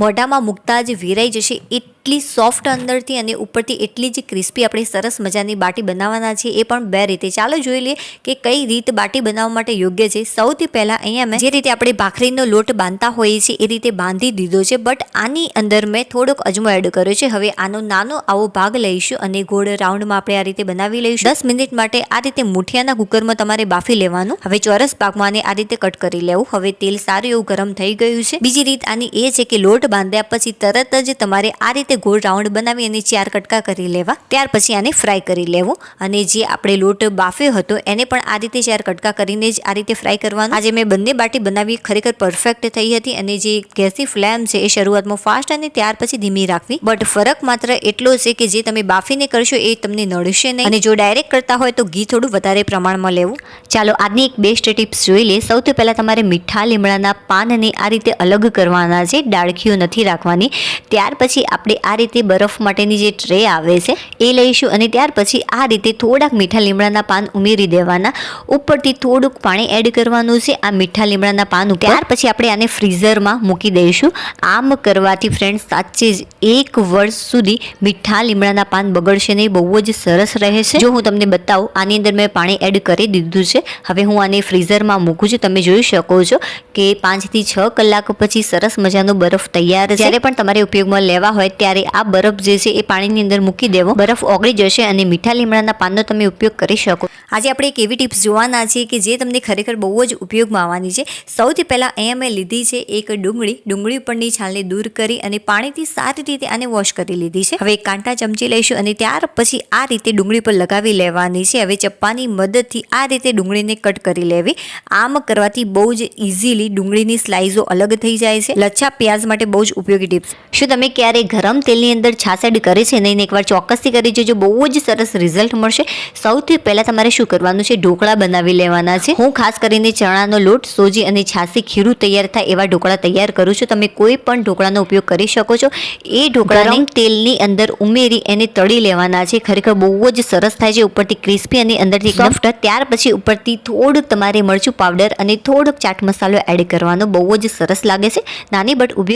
મોઢામાં મૂકતા જ વેરાઈ જશે. એટલી સોફ્ટ અંદરથી અને ઉપરથી એટલી જ ક્રિસ્પી આપણે સરસ મજાની બાટી બનાવવાના છે એ પણ બે રીતે. ચાલો જોઈ લઈએ કે કઈ રીત બાટી બનાવવા માટે યોગ્ય છે. સૌથી પહેલાં અહીંયા મેં જે રીતે આપણે ભાખરીનો લોટ બાંધતા હોઈએ છીએ, એ રીતે બાંધી દીધો છે. બટ આની અંદર મેં થોડોક અજમો એડ કર્યો છે. હવે આનો નાનો આવો ભાગ લઈશું અને ગોળ રાઉન્ડમાં આપણે આ રીતે બનાવી લઈશું. દસ મિનિટ માટે આ રીતે મુઠિયાના કુકરમાં તમારે બાફી લેવાનું. હવે ચોરસ ભાગમાં આ રીતે કટ કરી લેવું. હવે તેલ સારું એવું ગરમ થઈ ગયું છે. બીજી રીત આની એ છે કે લોટ બાંધ્યા પછી તરત જ તમારે આ રીતે ગોળ રાઉન્ડ બનાવી અને ચાર કટકા કરી લેવા. ત્યાર પછી આને ફ્રાય કરી લેવું. અને જે આપણે લોટ બાફ્યો હતો, એને પણ આ રીતે ચાર કટકા કરીને જ આ રીતે ફ્રાય કરવાનું. આજે મેં બંને બાટી બનાવી, ખરેખર પરફેક્ટ થઈ હતી. અને જે ગેસની ફ્લેમ છે એ શરૂઆતમાં ફાસ્ટ અને ત્યાર પછી ધીમી રાખવી. બટ ફરક માત્ર એટલો છે કે જે તમે બાફીને કરશો એ તમને નડશે નહીં. અને જો ડાયરેક્ટ કરતા હોય તો ઘી થોડું વધારે પ્રમાણમાં લેવું. ચાલો આજની એક બેસ્ટ ટિપ્સ જોઈ લે સૌથી પહેલાં તમારે મીઠા લીમડાના પાનને આ રીતે અલગ કરવાના છે. ડાળખીઓ નથી રાખવાની. ત્યાર પછી આપણે આ રીતે બરફ માટેની જે ટ્રે આવે છે, એ લઈશું અને ત્યાર પછી આ રીતે થોડાક મીઠા લીમડાના પાન ઉમેરી દેવાના. ઉપરથી થોડુંક પાણી એડ કરવાનું છે, આ મીઠા લીમડાના પાન ત્યાર પછી આપણે આને ફ્રીઝરમાં મૂકી દઈશું. આમ કરવાથી ફ્રેન્ડ્સ સાચે જ એક વર્ષ સુધી મીઠા લીમડાના પાન બગડશે નહીં, બહુ જ સરસ રહે છે. જો હું તમને બતાવું, આની અંદર મેં પાણી એડ કરી દીધું છે. હવે હું આને ફ્રીઝરમાં મૂકું છું. તમે જોઈ શકો છો કે પાંચથી છ કલાક પછી સરસ મજાનો બરફ તૈયાર જ્યારે પણ તમારે ઉપયોગમાં લેવા હોય ત્યારે આ બરફ જે છે એ પાણીની અંદર મૂકી દેવો. બરફ ઓગળી જશે અને મીઠા લીમડાના પાનનો તમે ઉપયોગ કરી શકો. આજે આપણે એક એવી ટિપ્સ જોવાના છીએ કે જે તમને ખરેખર બહુ જ ઉપયોગમાં આવવાની છે. સૌથી પહેલાં અહીંયા મેં લીધી છે એક ડુંગળી. ડુંગળી ઉપરની છાલને દૂર કરી અને પાણીથી સારી રીતે આને વોશ કરી લીધી છે. હવે કાંટા ચમચી લઈશું અને ત્યાર પછી આ રીતે ડુંગળી પર લગાવી લેવાની છે. હવે ચપ્પાની મદદથી આ રીતે ડુંગળીને કટ કરી લેવી. આમ કરવાથી બહુ જ ઇઝીલી ડુંગળીની સ્લાઇઝો અલગ થઈ જાય છે. લચ્છા પ્યાઝ માટે બહુ જ ઉપયોગી ટિપ્સ. શું તમે ક્યારે ગરમ તેલની અંદર છાસેડ કરે છે? નહીં એકવાર ચોક્કસથી કરી જોજો. બહુ જ સરસ રિઝલ્ટ મળશે. સૌથી પહેલાં તમારે શું કરવાનું છે? ઢોકળા બનાવી લેવાના છે. હું ખાસ કરીને ચણાનો લોટ સોજી અને છાસી ખીરું તૈયાર થાય એવા ઢોકળા તૈયાર કરું છું. તમે કોઈ પણ ઢોકળાનો ઉપયોગ કરી શકો છો. એ ઢોકળાને તેલની અંદર ઉમેરી એને તળી લેવાના છે. ખરેખર બહુ જ સરસ થાય છે ઉપરથી ક્રિસ્પી અને અંદરથી સોફ્ટ ત્યાર પછી ઉપરથી થોડુંક તમારે મરચું પાવડર અને થોડોક ચાટ મસાલો એડ કરવાનો. બહુ જ સરસ લાગે છે. નાની બટ ઊભી